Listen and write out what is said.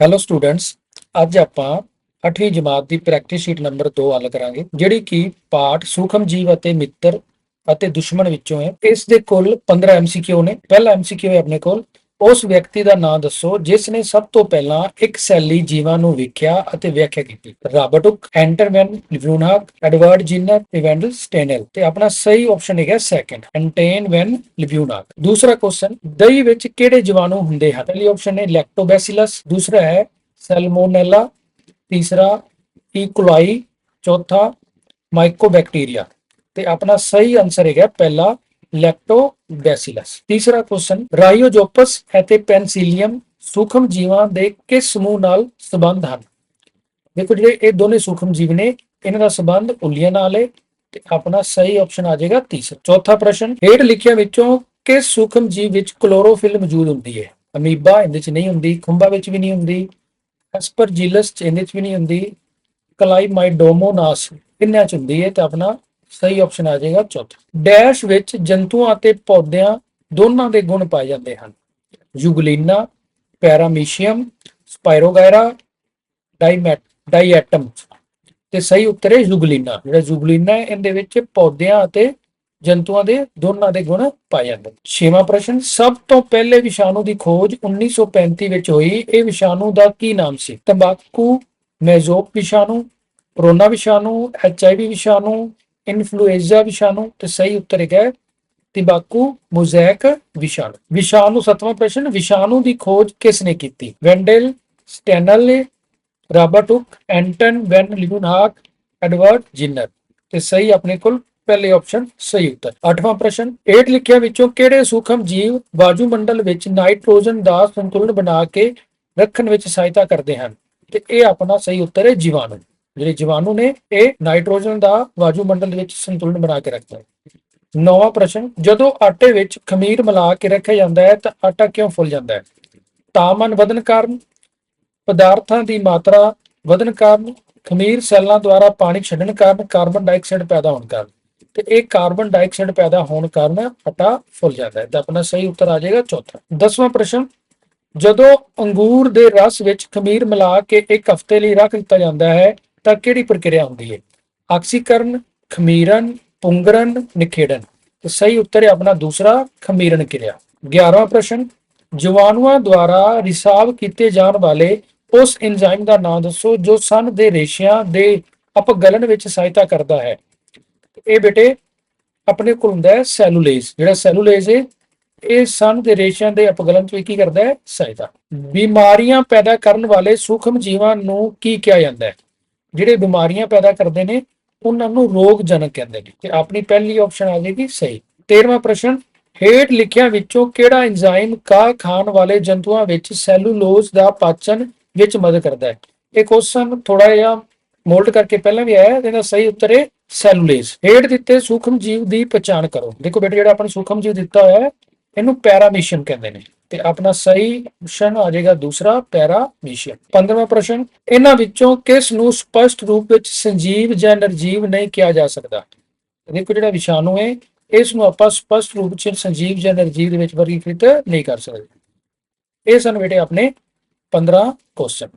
Hello students ਅੱਜ ਆਪਾਂ 8ਵੀਂ ਜਮਾਤ ਦੀ ਪ੍ਰੈਕਟਿਸ ਸ਼ੀਟ ਨੰਬਰ 2 ਹੱਲ ਕਰਾਂਗੇ, ਜਿਹੜੀ ਕਿ ਪਾਠ ਸੂਖਮ ਜੀਵ ਅਤੇ ਮਿੱਤਰ ਅਤੇ ਦੁਸ਼ਮਣ ਵਿੱਚੋਂ ਹੈ। ਇਸ ਦੇ ਕੁੱਲ 15 ਐਮਸੀਕਿਊ ਨੇ। ਪਹਿਲਾ ਐਮਸੀਕਿਊ ਹੈ ਆਪਣੇ ਕੋਲ। ਉਸ ਵਿਅਕਤੀ ਦਾ ਨਾਮ ਦੱਸੋ, ਜਿਸ ਨੇ ਸਭ ਤੋਂ ਪਹਿਲਾਂ ਇੱਕ ਸੈਲੀ ਜੀਵਾਂ ਨੂੰ ਵੇਖਿਆ ਅਤੇ ਵਿਆਖਿਆ ਕੀਤੀ। Robert Hooke Anton van Leeuwenhoek Edward Jenner, Wendell Stanley. ਤੇ ਆਪਣਾ ਸਹੀ ਆਪਸ਼ਨ ਹੈਗਾ ਸੈਕੰਡ ਐਂਟੇਨ ਵੈਨ ਲਿਵੂਨਾਕ ਦੂਸਰਾ ਕੁਐਸਚਨ ਦਹੀਂ ਵਿੱਚ ਕਿਹੜੇ ਜੀਵਾਣੂ ਹੁੰਦੇ ਹਨ? ਪਹਿਲੀ ਆਪਸ਼ਨ ਹੈ ਲੈਕਟੋਬੈਸਿਲਸ ਦੂਸਰਾ ਹੈ ਸੈਲਮੋਨੈਲਾ ਤੀਸਰਾ e ਈਕੋਲਾਈ ਚੌਥਾ ਮਾਈਕੋਬੈਕਟੀਰੀਆ ਤੇ ਆਪਣਾ ਸਹੀ ਆਨਸਰ ਹੈਗਾ ਪਹਿਲਾ ਲੈਕਟੋਬੈਸਿਲਸ ਤੀਸਰਾ ਕੁਐਸਚਨ ਰਾਈਓਜੋਪਸ ਅਤੇ ਪੈਨਸਿਲੀਅਮ ਸੂਖਮ ਜੀਵਾਂ ਦੇ ਕਿਸ ਸਮੂਹ ਨਾਲ ਸੰਬੰਧ ਹਨ? ਦੇਖੋ ਜਿਹੜੇ ਇਹ ਦੋਨੇ ਸੂਖਮ ਜੀਵ ਨੇ, ਇਹਨਾਂ ਦਾ ਸੰਬੰਧ ਉੱਲੀਆਂ ਨਾਲ ਹੈ ਤੇ ਆਪਣਾ ਸਹੀ ਆਪਸ਼ਨ ਆ ਜਾਏਗਾ ਤੀਸਰਾ। ਚੌਥਾ ਪ੍ਰਸ਼ਨ, ਹੇਠ ਲਿਖਿਆਂ ਵਿੱਚੋਂ ਕਿਸ ਸੂਖਮ ਜੀਵ ਵਿੱਚ ਕਲੋਰੋਫਿਲ ਮੌਜੂਦ ਹੁੰਦੀ ਹੈ ਅਮੀਬਾ ਇਹਦੇ ਵਿੱਚ ਨਹੀਂ ਹੁੰਦੀ ਖੁੰਬਾ ਵਿੱਚ ਵੀ ਨਹੀਂ ਹੁੰਦੀ, ਐਸਪਰਜੀਲਸ ਇਹਦੇ ਵਿੱਚ ਵੀ ਨਹੀਂ ਹੁੰਦੀ, ਕਲਾਈਮਾਈਡੋਮੋਨਾਸ ਇਹਨਾਂ ਚ ਹੁੰਦੀ ਹੈ ਤੇ ਆਪਣਾ ਸਹੀ ਆਪਸ਼ਨ ਆ ਜਾਏਗਾ ਚੌਥਾ। ਡੈਸ਼ ਵਿੱਚ ਜੰਤੂਆਂ ਅਤੇ ਪੌਦਿਆਂ ਦੋਨਾਂ ਦੇ ਗੁਣ ਪਾਏ ਜਾਂਦੇ ਹਨ। ਯੂਗਲੀਨਾ, ਪੈਰਾਮੀਸ਼ੀਅਮ ਸਪਾਇਰੋਗਾਇਰਾ ਡਾਈਮੈਟ ਡਾਈਐਟਮ ਤੇ ਸਹੀ ਉੱਤਰ ਹੈ ਯੂਗਲੀਨਾ। ਜਿਹੜਾ ਯੂਗਲੀਨਾ ਹੈ, ਇਹਦੇ ਵਿੱਚ ਪੌਦਿਆਂ ਅਤੇ ਜੰਤੂਆਂ ਦੇ ਦੋਨਾਂ ਦੇ ਗੁਣ ਪਾਏ ਜਾਂਦੇ ਛੇਵਾਂ ਪ੍ਰਸ਼ਨ, ਸਭ ਤੋਂ ਪਹਿਲੇ ਵਿਸ਼ਾਣੂ ਦੀ ਖੋਜ 1935 ਵਿੱਚ ਹੋਈ। ਇਹ ਵਿਸ਼ਾਣੂ ਦਾ ਕੀ ਨਾਮ ਸੀ? ਤੰਬਾਕੂ, ਮੈਜ਼ੋਪ ਵਿਸ਼ਾਣੂ, ਕਰੋਨਾ ਵਿਸ਼ਾਣੂ ਐਚਆਈਵੀ ਵਿਸ਼ਾਣੂ ਇਨਫਲੂਐਂਜ਼ਾ ਵਿਸ਼ਾਣੂ ਤੇ ਸਹੀ ਉੱਤਰ ਹੈਗਾ ਹੈ। ਮੋਜ਼ੈਕ ਵਿਸ਼ਾਣੂ ਵਿਸ਼ਾਣੂ ਸੱਤਵਾਂ ਪ੍ਰਸ਼ਨ, ਵਿਸ਼ਾਣੂ ਦੀ ਖੋਜ ਕਿਸ ਨੇ ਕੀਤੀ? Wendell, Stanley Robert Hooke Anton, van Leeuwenhoek Edward Jenner. ਤੇ ਸਹੀ ਆਪਣੇ ਕੋਲ ਪਹਿਲੇ ਆਪਸ਼ਨ ਸਹੀ ਉੱਤਰ। ਅੱਠਵਾਂ ਪ੍ਰਸ਼ਨ, ਹੇਠ ਲਿਖਿਆ ਵਿੱਚੋਂ ਕਿਹੜੇ ਸੂਖਮ ਜੀਵ ਵਾਯੂਮੰਡਲ ਵਿੱਚ ਨਾਈਟ੍ਰੋਜਨ ਦਾ ਸੰਤੁਲਨ ਬਣਾ ਕੇ ਰੱਖਣ ਵਿੱਚ ਸਹਾਇਤਾ ਕਰਦੇ ਹਨ? ਤੇ ਇਹ ਆਪਣਾ ਸਹੀ ਉੱਤਰ ਹੈ ਜੀਵਾਣੂ। ਜਿਹੜੇ ਜੀਵਾਣੂ ਨੇ, ਇਹ ਨਾਈਟ੍ਰੋਜਨ ਦਾ ਵਾਯੂ ਵਾਯੂਮੰਡਲ ਵਿੱਚ ਸੰਤੁਲਨ ਬਣਾ ਕੇ ਰੱਖਦਾ ਹੈ। ਨੌਵਾਂ ਪ੍ਰਸ਼ਨ, ਜਦੋਂ ਆਟੇ ਵਿੱਚ ਖਮੀਰ ਮਿਲਾ ਕੇ ਰੱਖਿਆ ਜਾਂਦਾ ਹੈ, ਤਾਂ ਆਟਾ ਕਿਉਂ ਫੁੱਲ ਜਾਂਦਾ ਹੈ? ਤਾਪਮਾਨ ਵਧਣ ਕਾਰਨ, ਪਦਾਰਥਾਂ ਦੀ ਮਾਤਰਾ ਵਧਣ ਕਾਰਨ, ਖਮੀਰ ਸੈੱਲਾਂ ਦੁਆਰਾ ਪਾਣੀ ਛੱਡਣ ਕਾਰਨ ਕਾਰਬਨ ਡਾਈਆਕਸਾਈਡ ਪੈਦਾ ਹੋਣ ਕਾਰਨ। ਤੇ ਇਹ ਕਾਰਬਨ ਡਾਈਆਕਸਾਈਡ ਪੈਦਾ ਹੋਣ ਕਾਰਨ ਆਟਾ ਫੁੱਲ ਜਾਂਦਾ ਹੈ। ਤਾਂ ਆਪਣਾ ਸਹੀ ਉੱਤਰ ਆ ਜਾਏਗਾ ਚੌਥਾ। ਦਸਵਾਂ ਪ੍ਰਸ਼ਨ, ਜਦੋਂ ਅੰਗੂਰ ਦੇ ਰਸ ਵਿੱਚ ਖਮੀਰ ਮਿਲਾ ਕੇ ਇੱਕ ਹਫ਼ਤੇ ਲਈ ਰੱਖ ਦਿੱਤਾ ਜਾਂਦਾ ਹੈ ਤਾਂ ਕਿਹੜੀ ਪ੍ਰਕਿਰਿਆ ਹੁੰਦੀ ਹੈ? ਆਕਸੀਕਰਨ, ਖਮੀਰਨ, ਪੁੰਗਰਨ, ਨਿਖੇੜਨ। ਤੇ ਸਹੀ ਉੱਤਰ ਹੈ ਆਪਣਾ ਦੂਸਰਾ, ਖਮੀਰਨ ਕਿਰਿਆ। 11ਵਾਂ ਪ੍ਰਸ਼ਨ ਜੀਵਾਣੂਆਂ ਦੁਆਰਾ ਰਿਸਾਵ ਕੀਤੇ ਜਾਣ ਵਾਲੇ ਉਸ ਐਂਜ਼ਾਈਮ ਦਾ ਨਾਮ ਦੱਸੋ ਜੋ ਸਨ ਦੇ ਰੇਸ਼ਿਆਂ ਦੇ ਅਪਗਲਨ ਵਿੱਚ ਸਹਾਇਤਾ ਕਰਦਾ ਹੈ। ਇਹ ਬੇਟੇ, ਆਪਣੇ ਕੋਲ ਹੁੰਦਾ ਹੈ ਸੈਲੂਲੇਜ਼। ਜਿਹੜਾ ਸੈਲੂਲੇਜ਼ ਹੈ, ਇਹ ਸਨ ਦੇ ਰੇਸ਼ਿਆਂ ਦੇ ਅਪਗਲਨ ਵਿੱਚ ਕੀ ਕਰਦਾ ਹੈ? ਸਹਾਇਤਾ। ਬਿਮਾਰੀਆਂ ਪੈਦਾ ਕਰਨ ਵਾਲੇ ਸੂਖਮ ਜੀਵਾਂ ਨੂੰ ਕੀ ਕਿਹਾ ਜਾਂਦਾ ਹੈ? ਜਿਹੜੇ ਬਿਮਾਰੀਆਂ ਪੈਦਾ ਕਰਦੇ ਨੇ, ਉਹਨਾਂ ਨੂੰ ਰੋਗ ਜਨਕ ਕਹਿੰਦੇ ਨੇ ਤੇ ਆਪਣੀ ਪਹਿਲੀ ਆਪਸ਼ਨ ਆ ਜਾਏਗੀ ਸਹੀ। 13ਵਾਂ ਪ੍ਰਸ਼ਨ, ਹੇਠ ਲਿਖਿਆਂ ਵਿੱਚੋਂ ਕਿਹੜਾ ਐਂਜ਼ਾਈਮ ਕਾ ਖਾਣ ਵਾਲੇ ਜੰਤੂਆਂ ਵਿੱਚ ਸੈਲੂਲੋਜ਼ ਦਾ ਪਾਚਨ ਵਿੱਚ ਮਦਦ ਕਰਦਾ ਹੈ? ਇਹ ਕੁਐਸਚਨ ਥੋੜਾ ਜਿਹਾ ਮੋਲਡ ਕਰਕੇ ਪਹਿਲਾਂ ਵੀ ਆਇਆ, ਇਹਦਾ ਸਹੀ ਉੱਤਰ ਹੈ ਸੈਲੂਲੇਜ਼ ਹੇਠ ਦਿੱਤੇ ਸੂਖਮ ਜੀਵ ਦੀ ਪਛਾਣ ਕਰੋ। ਦੇਖੋ ਬੇਟੇ, ਜਿਹੜਾ ਆਪਾਂ ਨੂੰ ਸੂਖਮ ਜੀਵ ਦਿੱਤਾ ਹੋਇਆ ਹੈ, ਇਹਨੂੰ ਪੈਰਾਮੀਸ਼ੀਅਮ ਕਹਿੰਦੇ ਨੇ। ਤੇ ਆਪਣਾ ਸਹੀ ਆਪਸ਼ਨ ਆ ਜਾਏਗਾ ਦੂਸਰਾ ਪੈਰਾਮੀਸ਼ੀਅਮ 15ਵਾਂ ਪ੍ਰਸ਼ਨ, ਇਹਨਾਂ ਵਿੱਚੋਂ ਕਿਸ ਨੂੰ ਸਪਸ਼ਟ ਰੂਪ ਵਿੱਚ ਸੰਜੀਵ ਜਾਂ ਨਿਰਜੀਵ ਨਹੀਂ ਕਿਹਾ ਜਾ ਸਕਦਾ? ਦੇਖੋ ਜਿਹੜਾ ਵਿਸ਼ਾਣੂ ਹੈ, ਇਸ ਨੂੰ ਆਪਾਂ ਸਪਸ਼ਟ ਰੂਪ ਵਿੱਚ ਸੰਜੀਵ ਜਾਂ ਨਿਰਜੀਵ ਦੇ ਵਿੱਚ ਵਰਗੀਕ੍ਰਿਤ ਨਹੀਂ ਕਰ ਸਕਦੇ। ਇਹ ਸਨ ਬੇਟੇ ਆਪਣੇ 15 ਕੁਐਸਚਨ